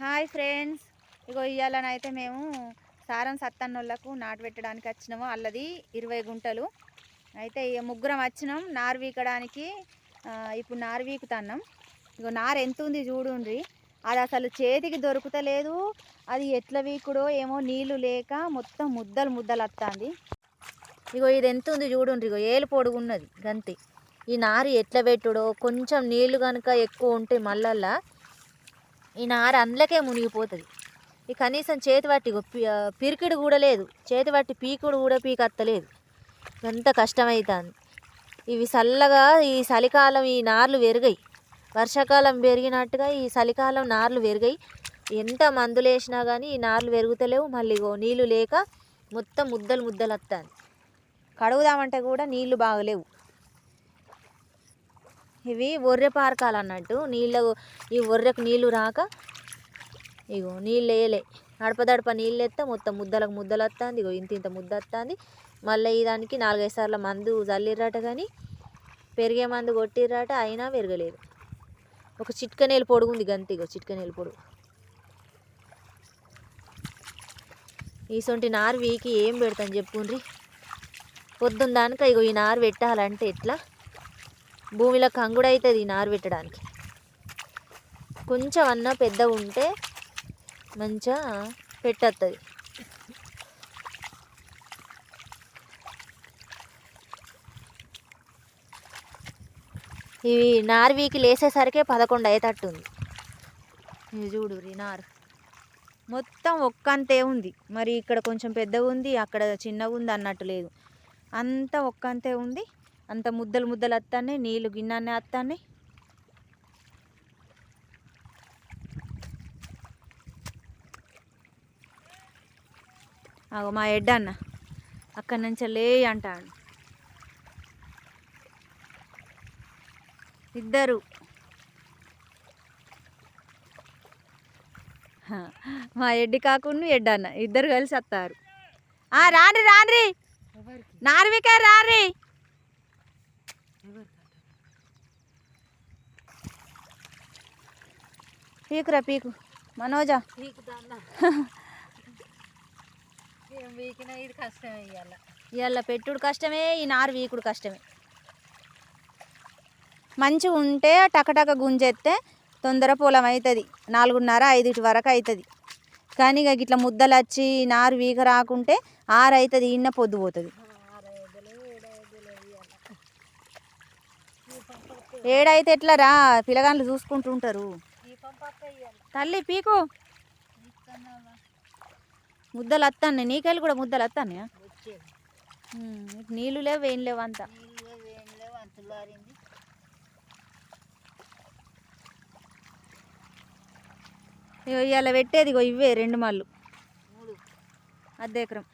Hi friends. ఇగో ఇయ్యాలనైతే మేము సారం సత్తన్నోళ్ళకు నాటు పెట్టడానికి వచ్చినాము. అల్లది ఇరవై గుంటలు. అయితే ఇక ముగ్గురం వచ్చినాం. నారు వీకడానికి ఇప్పుడు నారు వీకుతున్నాం. ఇగో నారు ఎంత ఉంది చూడుండ్రి. అది అసలు చేతికి దొరుకుతలేదు. అది ఎట్ల వీకుడో ఏమో నీళ్ళు లేక మొత్తం ముద్దలు ముద్దలు వస్తుంది ఇగో ఇది ఎంత ఉంది చూడుండ్రి. ఇగో ఏలు పొడుగున్నది గంతి. ఈ నారు ఎట్ల పెట్టుడో కొంచెం నీళ్ళు కనుక ఎక్కువ ఉంటే మళ్ళల్లా ఈ నార అందులోకే మునిగిపోతుంది. ఈ కనీసం చేతి పట్టి పిరికిడు కూడా లేదు. చేతి పట్టి పీకుడు కూడా పీకత్తలేదు. ఎంత కష్టమవుతుంది ఇవి చల్లగా ఈ చలికాలం ఈ నార్లు పెరిగాయి. వర్షాకాలం పెరిగినట్టుగా ఈ చలికాలం నార్లు పెరిగాయి. ఎంత మందులు వేసినా కానీ ఈ నార్లు పెరుగుతలేవు. మళ్ళీ నీళ్ళు నీళ్ళు లేక మొత్తం ముద్దలు ముద్దలు వస్తుంది కడుగుదామంటే కూడా నీళ్ళు బాగలేవు. ఇవి ఒర్రె పారకాలు అన్నట్టు నీళ్ళ ఈ ఒర్రెకు నీళ్ళు రాక ఇగో నీళ్ళు వేయలే. నడపదడప నీళ్ళు ఎత్తా మొత్తం ముద్దలకు ముద్దలు వస్తుంది ఇగో ఇంత ఇంత ముద్ద వస్తుంది మళ్ళీ దానికి నాలుగైదు సార్లు మందు చల్లిర్రట కానీ పెరిగే మందు కొట్టిర్రట అయినా పెరగలేదు. ఒక చిట్కనేలు పొడుగు ఉంది గంతి ఇగో చిట్కనేలు పొడుగు. ఈసొంటి నారు వీకి ఏం పెడతాను చెప్పుండ్రి? పొద్దున్న దానిక ఇగో ఈ నారు పెట్టాలంటే ఎట్లా? భూమిలో కంగుడు అవుతుంది ఈ నారు పెట్టడానికి. కొంచెం అన్న పెద్దగా ఉంటే మంచిగా పెట్టేస్తుంది ఇవి నారు వీకి లేసేసరికి పదకొండు అయ్యేటట్టుంది ఇది చూడు నారు. మొత్తం ఒక్కంతే ఉంది. మరి ఇక్కడ కొంచెం పెద్దగా ఉంది అక్కడ చిన్నగా ఉంది అన్నట్టు లేదు. అంతా ఒక్కంతే ఉంది. అంత ముద్దలు ముద్దలు వస్తాయి నీళ్ళు గిన్నె వస్తాయి మా ఎడ్డ అన్న అక్కడి నుంచి లే అంటాడు. ఇద్దరు. మా ఎడ్డి కాకుండా ఎడ్డ అన్న ఇద్దరు కలిసి వస్తారు ఆ, రాండ్రి నార్వికే రాండ్రి పీకురా పీకు. మనోజా. ఇవాళ పెట్టుడు కష్టమే ఈ నారు వీకుడు కష్టమే. మంచిగా ఉంటే టకటక గుంజెత్తే తొందర పొలం అవుతుంది నాలుగున్నర ఐదుటి వరకు అవుతుంది కానీ ఇక ఇట్లా ముద్దలు వచ్చి నారు వీక రాకుంటే ఆరు అవుతుంది ఇన్న పొద్దు పోతుంది. ఏడైతే ఎట్లా రా పిల్లగాళ్ళు చూసుకుంటూ ఉంటారు తల్లి పీకు. ముద్దలు వస్తాను నీకెళ్ళి కూడా ముద్దలు వస్తాను నీళ్ళు లేవు ఏం లేవు అంతా. ఇగో ఇవాళ పెట్టేది ఇగో ఇవే రెండు మళ్ళు. అర్ధ ఎకరం.